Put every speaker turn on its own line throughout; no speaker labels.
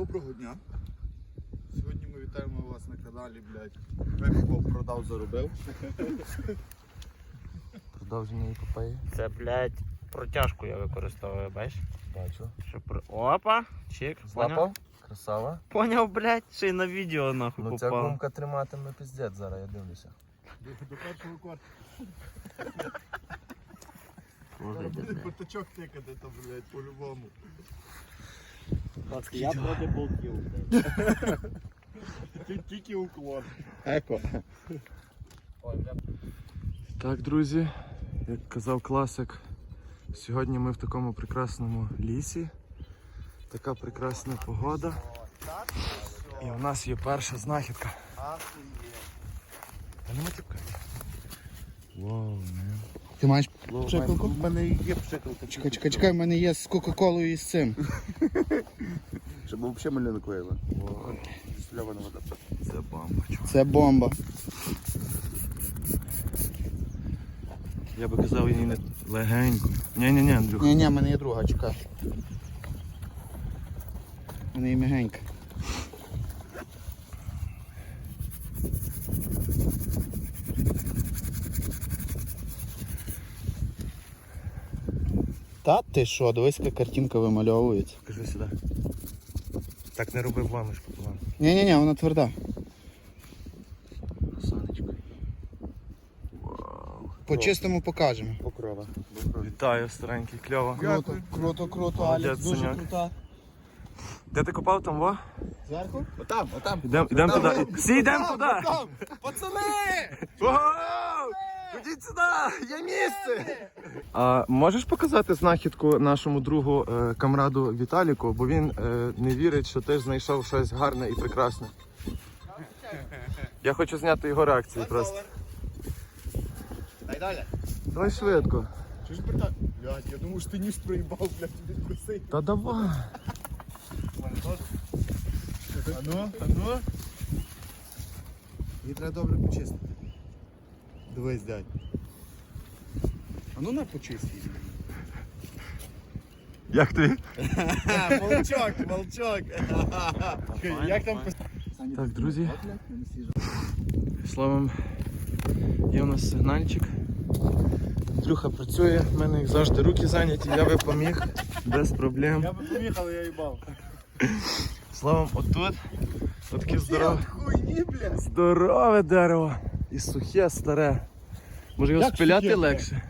Доброго дня. Сьогодні ми вітаємо вас на каналі, блядь. Випіков продав, заробив.
Продовження епопеї.
Це, блядь, протяжку я використовую, бачиш?
Бачу.
Щоб... Опа! Чик, поняв?
Злапав? Красава.
Поняв, блядь, ще й на відео нахуй
Ну ця
попав.
гумка триматиме піздець зараз, я дивлюся.
До, до першого кварталу. Зараз буде тикати там, блядь, по-любому.
Я проти болтів,
Тільки уклон. Еко.
Так, друзі, як казав класик, сьогодні ми в такому прекрасному лісі. Така прекрасна погода. І у нас є перша знахідка. Та не матюкай. Вау, мен.
Ти маєш
Пшикалку?
У мене є пшикалка.
Чекай, чекай, чекай, в мене є з Кока-Колою і з цим.
Щоб взагалі мене не коїло. Сльована вода.
Це бомба, чувак.
Це бомба.
Я би казав її не легенько. Ні-ні-ні, Андрюха.
Ні, ні, в мене є друга, чекай. В мене є мігенька. Та ти що, дивись, яка картинка вимальовується.
Покажи сюди. Так не роби вламишку, план.
Ні, ні, ні, вона тверда.
Сонечко. Вау.
По чистому покажемо.
Покрова.
Вітаю, старенький, кльово.
Круто, круто, круто,
Молодець,
Алекс, дуже крута.
Де ти копав там, во?
Зверху?
Отам, отам.
Ідемо ідем туди. Всі йдемо туди.
Пацани!
Вау! Ходіть сюди, є місце. А можеш показати знахідку нашому другу е, камраду Віталіку, бо він е, не вірить, що ти ж знайшов щось гарне і прекрасне. Я хочу зняти його реакцію просто.
Дай далі.
Давай швидко.
Що ж питати? Блядь, я думав, що ти ніж проїбав, блядь, кусить.
Та давай.
А ну, а ну. Її треба добре почистити. Дивись, дядь. А ну на почисти.
Як ти?
Молчок, молчок. Як там
Так, друзі. Словом, є у нас сигнальчик. Андрюха працює, в мене як завжди руки зайняті, я би поміг без проблем.
Я би поміг, але я їбав.
Словом, отут, отаке здорове, здорове дерево. І сухе, старе. Може його
Як
спиляти
сухе,
легше?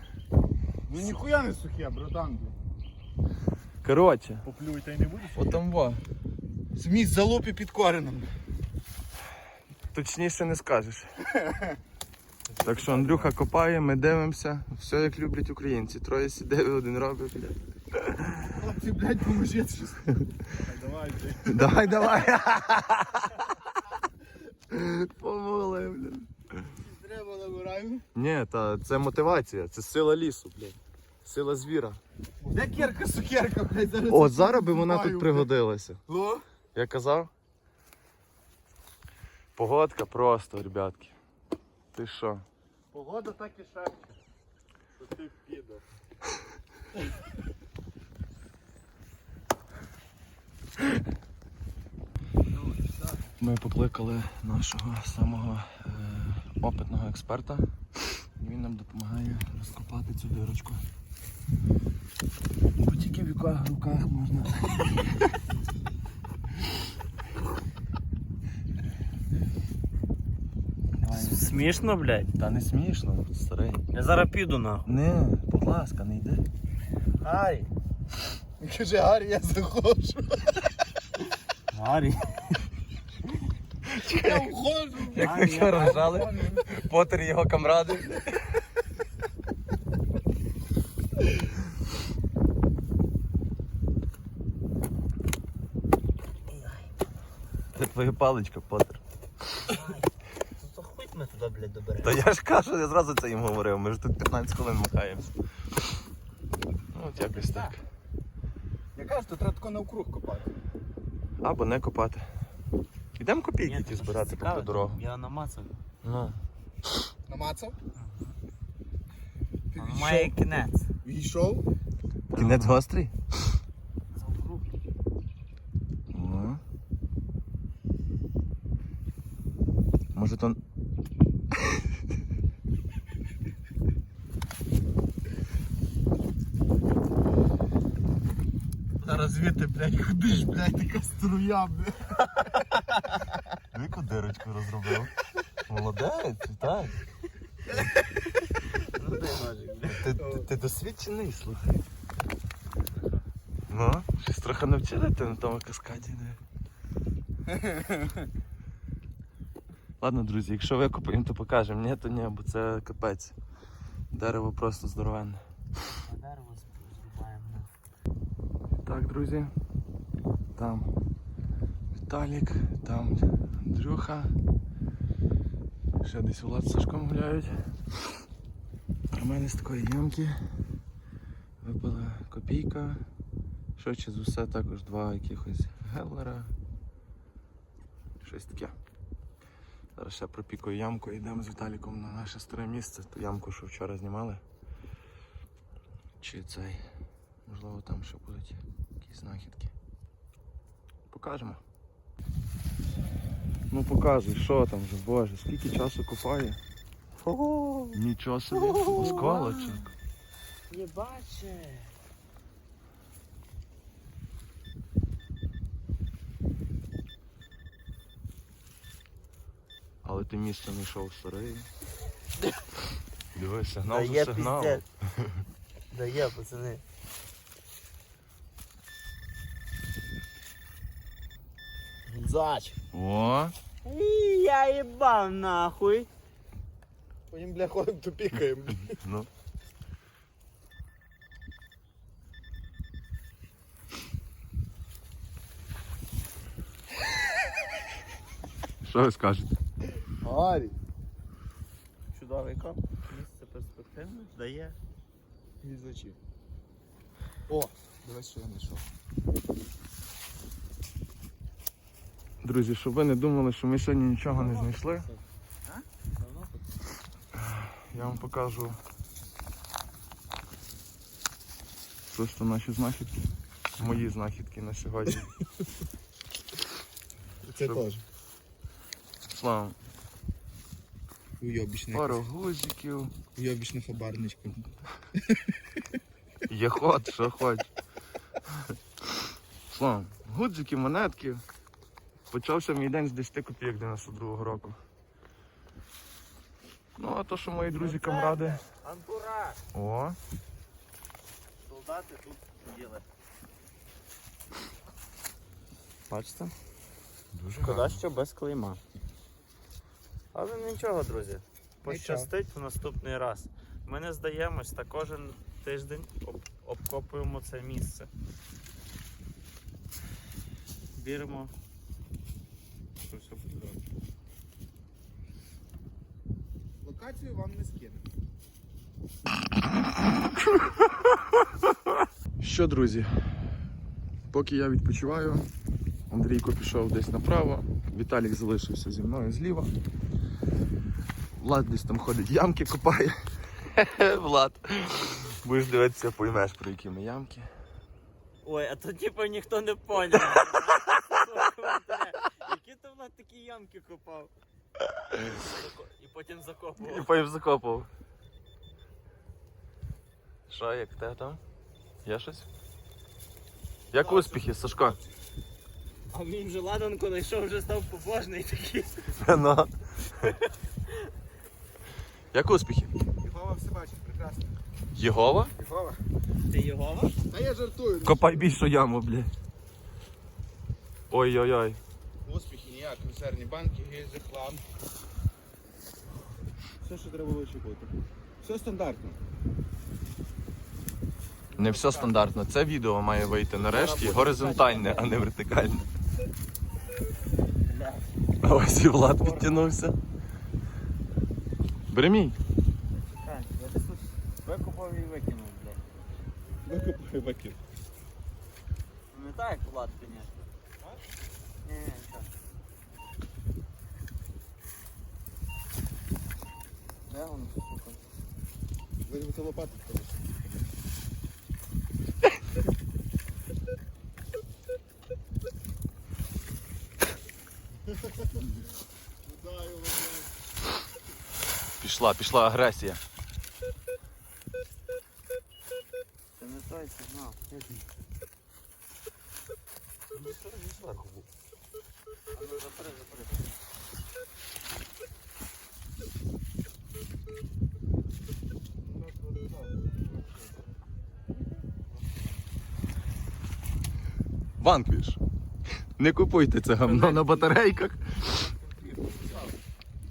Ну ніхуя не сухе, братан.
Коротше,
Поплюй, та й не будеш.
отам во.
Зміст залупі під коренем.
Точніше не скажеш. Так що Андрюха копає, ми дивимося. Все як люблять українці. Троє сідає, один робить. блядь.
Хлопці, блядь, поможіть щось. Давай, блядь.
Давай, давай. Помогли, блядь.
Треба.
Ні, та це мотивація, це сила лісу, блядь. Сила звіра.
Де кірка, сукерка, блядь, зараз.
О, зараз би вона тут пригодилася.
Ло?
Я казав? Погодка просто, ребятки. Ти що?
Погода так і шепче. Що ти піде.
Ми покликали нашого самого е, опитного експерта. І він нам допомагає розкопати цю дирочку. Бо тільки в руках, руках можна.
Смішно, блядь.
Та не смішно, старий.
Я зараз піду нахуй.
Не, будь ласка, не йди.
Ай!
Каже, Гаррі, я заходжу.
Гарі.
Я входжу.
Як ми вчора ржали, Поттер і його камради. Це твоя паличка, Поттер.
То хуй ми туди, блядь, доберемо.
Та я ж кажу, я зразу це їм говорив, ми ж тут 15 хвилин махаємося. Ну, от якось так.
Я кажу, то треба тако навкруг копати.
Або не копати. Ідемо копійки ті збирати по дорогу.
Я намацав.
Ну.
Намацав?
Ти Має кінець.
Війшов?
Кінець гострий? О. Ну. Може то.
Зараз звідти, блядь, ходиш, блядь, така струя, блядь.
Яку дирочку розробив? Молодець.
Ну бля.
Ти, ти, ти досвідчений, слухай. Ну, щось трохи навчили ти на тому каскаді, не? Ладно, друзі, якщо викопаємо, то покажемо. Ні, то ні, бо це капець. Дерево просто здоровенне.
Дерево зрубаємо.
Так, друзі. Там Віталік, там Андрюха. Ще десь Влад з Сашком гуляють. У мене з такої ямки випала копійка. Швидше за все також два якихось геллера. Щось таке. Зараз ще пропікую ямку і йдемо з Віталіком на наше старе місце, ту ямку, що вчора знімали. Чи цей. Можливо, там ще будуть якісь знахідки. Покажемо. Ну показуй, що там вже, боже, скільки часу копає. Нічого собі, осколочок.
Не баче.
Але ти місце не йшов старий. Дивись, сигнал
Дає
за сигналом.
піздець. Дає, пацани. Зач.
О,
І я їбав нахуй.
Потім, бля, ходимо, то
ну. Що ви скажете?
Гарі.
Чудовий коп. Місце перспективне. Дає.
Гільзачі. О, дивись, що я знайшов.
Друзі, щоб ви не думали, що ми сьогодні нічого не знайшли, я вам покажу просто наші знахідки. Мої знахідки на сьогодні.
Це
Щоб-
теж.
Слава.
Уйобічний.
Пару гузиків.
Уйобічна хабарничка.
Є ход, що хоч. Слава. Гудзики, монетки. Почався мій день з 10 копійок 92-го року. Ну, а то, що мої друзі камради.
Антураж.
О,
Солдати тут сиділи. Бачите?
дуже
Шкода,
гарно.
що без клейма. Але нічого, друзі. Пощастить в наступний раз. Ми не здаємось та кожен тиждень об- обкопуємо це місце. Віримо, що все буде добре.
Локацію вам не скину.
Що, друзі, поки я відпочиваю, Андрійко пішов десь направо, Віталік залишився зі мною зліва. Влад десь там ходить, ямки копає. Влад. Будеш дивитися, поймеш, про які ми ямки.
Ой, а то типу ніхто не поняв. Які то Влад такі ямки копав? І потім закопував.
І потім закопав. Що, як те там? Є щось? Як успіхи, Сашко?
А він вже ладанку знайшов, вже став побожний такий.
Ну. Як успіхи?
Єгова все бачить, прекрасно.
Єгова?
Єгова?
Ти його?
Та я жартую.
Копай більшу яму, блядь. Ой-ой-ой.
Успіхи консервні банки, гільзи, хлам. Все, що треба очікувати. Все стандартно.
Не все стандартно. Це відео має вийти нарешті горизонтальне, а не вертикальне. А ось і Влад підтягнувся. Бери мій.
Так, я десь тут викопав і викинув, блядь.
Викопаю баків.
Не так, як Влад, звісно. Де воно, сука?
Вирвати лопату, коротше.
Пішла, пішла агресія. Ванквіш. Не купуйте це гамно на батарейках.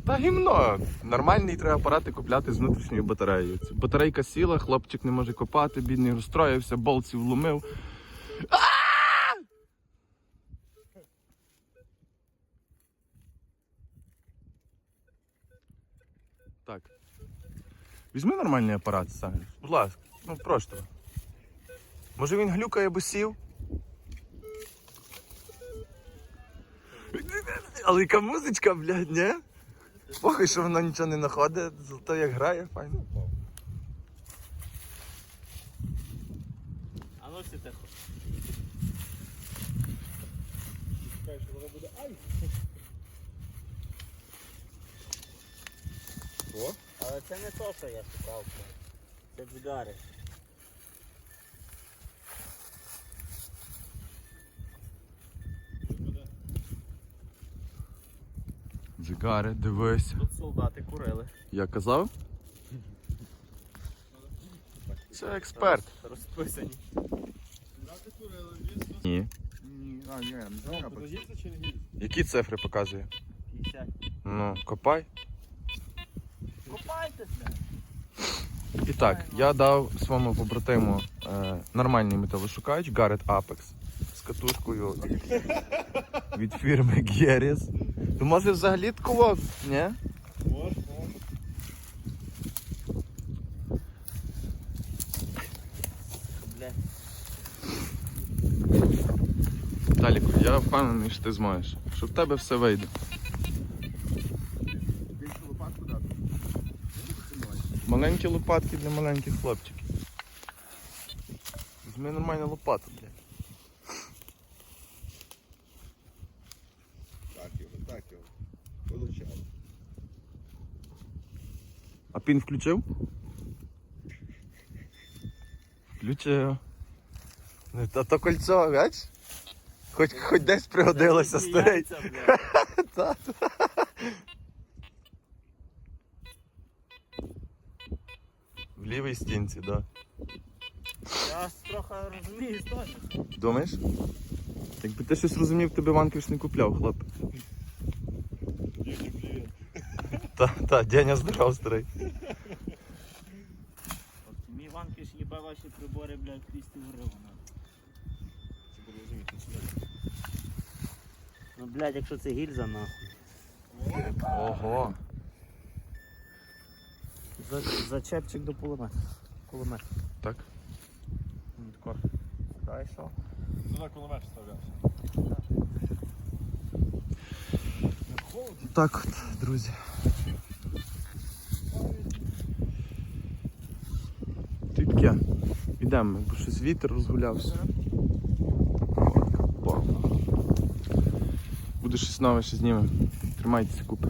Та гімно. Нормальний треба апарати купляти з внутрішньою батареєю. Батарейка сіла, хлопчик не може копати, бідний розстроївся, болтів вломив. Так. Візьми нормальний апарат, Саня. Будь ласка, ну просто. Може він глюкає або сів? Але яка музичка, блядь, не? Похуй, що воно нічого не знаходить, зато як грає, файно.
А ну всі тихо. Але це не то, що я шукав. Це джигари.
Джигари, дивись.
Тут солдати курили.
Я казав? Це експерт.
Розписані.
Ні.
Ні, а, ні, не треба.
Які цифри показує?
50.
Ну, копай.
Копайтеся.
І так, я дав своєму побратиму е, нормальний металошукач Garrett Apex з катушкою від фірми Gears. То може взагалі такого, ні?
Бля.
Таліку, я впевнений, що ти зможеш. Що в тебе все вийде. Маленькі лопатки для маленьких хлопчиків. Візьми нормальну лопату, блядь.
Так його, так його. Вилучав.
А пін включив? Включив. Ну, Та то кольцо, бач? Хоч, хоч десь пригодилося старий.
Яйця, бля.
Та. В лівій стінці, так. Да.
Я трохи розумію історію.
Думаєш? Якби ти щось розумів, ти би не купляв, хлоп. Та, та, Деня здоров, старий.
Блядь, 200 гривень. Ну, блядь, якщо це гільза, нахуй.
Ого.
За, зачепчик до кулемета. Кулемет.
Так.
Ну, тако. Дай що?
Туди кулемет вставлявся.
Так от, друзі. Таке. Ідемо, бо щось вітер розгулявся. Буде щось нове, ще знімемо. Тримайтеся купи.